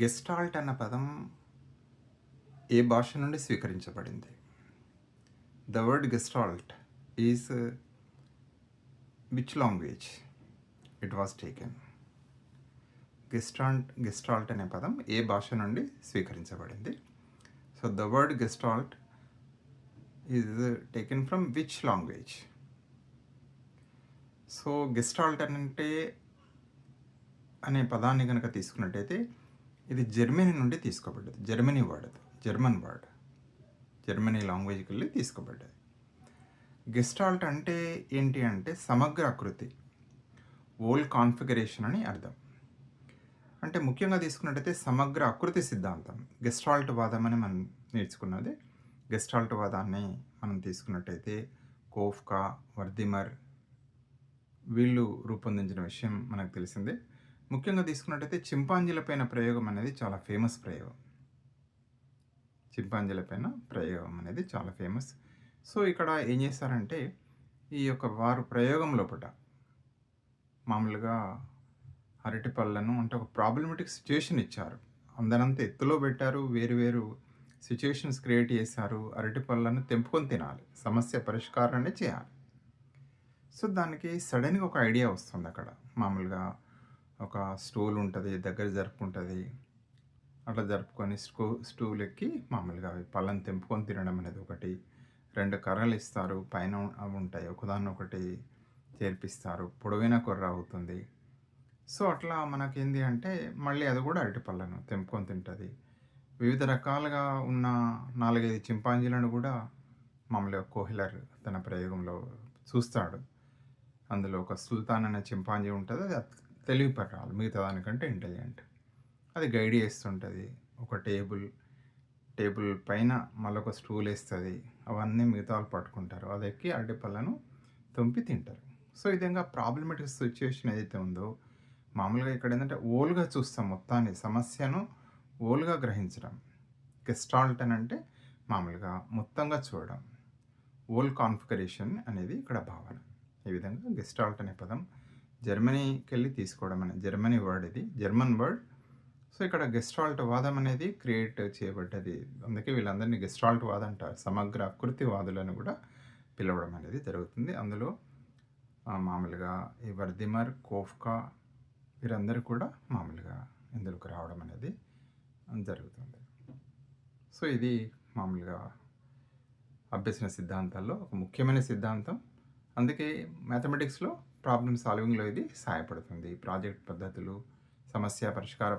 Gestalt అన్న పదం ఏ భాష నుండి స్వీకరించబడింది? The word gestalt is which language it was taken gestalt gestalt అనే పదం ఏ భాష నుండి స్వీకరించబడింది? So the word gestalt is taken from which language so gestalt అంటే అనే పదాన్ని కనుక తీసుకున్నట్టయితే ఇది జర్మనీ నుండి తీసుకోబడ్డది. జర్మనీ వర్డ్ అది జర్మన్ వర్డ్ జర్మనీ లాంగ్వేజ్కి వెళ్ళి తీసుకోబడ్డది. గెస్టాల్ట్ అంటే ఏంటి అంటే సమగ్ర ఆకృతి. ఓల్ కాన్ఫిగరేషన్ అని అర్థం. అంటే ముఖ్యంగా తీసుకున్నట్టయితే సమగ్ర ఆకృతి సిద్ధాంతం. గెస్టాల్ట్ వాదం అని మనం నేర్చుకున్నది. గెస్టాల్ట్ వాదాన్ని మనం తీసుకున్నట్టయితే కోఫ్కా వర్దిమర్ వీళ్ళు రూపొందించిన విషయం మనకు తెలిసిందే. ముఖ్యంగా తీసుకున్నట్టయితే చింపాంజీలపైన ప్రయోగం అనేది చాలా ఫేమస్ ప్రయోగం. చింపాంజీలపైన ప్రయోగం అనేది చాలా ఫేమస్. సో ఇక్కడ ఏం చేశారంటే ఈ యొక్క వారు ప్రయోగం లోపల మామూలుగా అరటి పళ్ళను అంటే ఒక ప్రాబ్లమెటిక్ సిచ్యుయేషన్ ఇచ్చారు. అందరంతా ఎత్తులో పెట్టారు వేరు వేరు సిచ్యుయేషన్స్ క్రియేట్ చేశారు అరటి పళ్ళను తెంపుకొని తినాలి సమస్య పరిష్కారాన్ని చేయాలి. సో దానికి సడన్గా ఒక ఐడియా వస్తుంది అక్కడ. మామూలుగా ఒక స్టూల్ ఉంటుంది దగ్గర జరుపుకుంటుంది. అట్లా జరుపుకొని స్టూ స్టూల్ ఎక్కి మామూలుగా అవి పళ్ళని తెంపుకొని తినడం అనేది ఒకటి. రెండు కర్రలు ఇస్తారు పైన అవి ఉంటాయి ఒకదాన్ని ఒకటి చేర్పిస్తారు పొడవైన కొర్ర అవుతుంది. సో అట్లా మనకేంది అంటే మళ్ళీ అది కూడా అరటి పళ్ళను తెంపుకొని తింటుంది. వివిధ రకాలుగా ఉన్న నాలుగైదు చింపాంజీలను కూడా మామూలుగా కోహిలర్ తన ప్రయోగంలో చూస్తాడు. అందులో ఒక సుల్తాన్ అనే చింపాంజీ ఉంటుంది అది తెలివి పట్టాలి మిగతా దానికంటే ఇంటెలిజెంట్ అది గైడ్ చేస్తుంటుంది. ఒక టేబుల్ టేబుల్ పైన మళ్ళొక స్టూల్ వేస్తుంది. అవన్నీ మిగతా వాళ్ళు పట్టుకుంటారు. అది ఎక్కి అరటి పళ్ళను తుంపి తింటారు. సో ఈ విధంగా ప్రాబ్లమేటిక్ సిచ్యువేషన్ ఏదైతే ఉందో మామూలుగా ఇక్కడ ఏంటంటే ఓల్గా చూస్తాం మొత్తాన్ని సమస్యను ఓల్గా గ్రహించడం. గెస్టాల్ట్ అని అంటే మామూలుగా మొత్తంగా చూడడం. ఓల్ కాన్ఫిగరేషన్ అనేది ఇక్కడ భావన. ఈ విధంగా గెస్టాల్ట్ అనే పదం జర్మనీకి వెళ్ళి తీసుకోవడం అనేది జర్మనీ వర్డ్ ఇది జర్మన్ వర్డ్. సో ఇక్కడ గెస్ట్రాల్ట్ వాదం అనేది క్రియేట్ చేయబడ్డది. అందుకే వీళ్ళందరినీ గెస్ట్రాల్ట్ వాదం అంటారు. సమగ్ర ఆకృతి వాదులను కూడా పిలవడం అనేది జరుగుతుంది. అందులో మామూలుగా ఈ వర్దిమర్ కోఫ్కా వీరందరూ కూడా మామూలుగా ఇందులోకి రావడం అనేది జరుగుతుంది. సో ఇది మామూలుగా అభ్యసన సిద్ధాంతాల్లో ఒక ముఖ్యమైన సిద్ధాంతం. అందుకే మ్యాథమెటిక్స్లో ప్రాబ్లమ్ సాల్వింగ్లో ఇది సహాయపడుతుంది ప్రాజెక్ట్ పద్ధతులు సమస్య పరిష్కార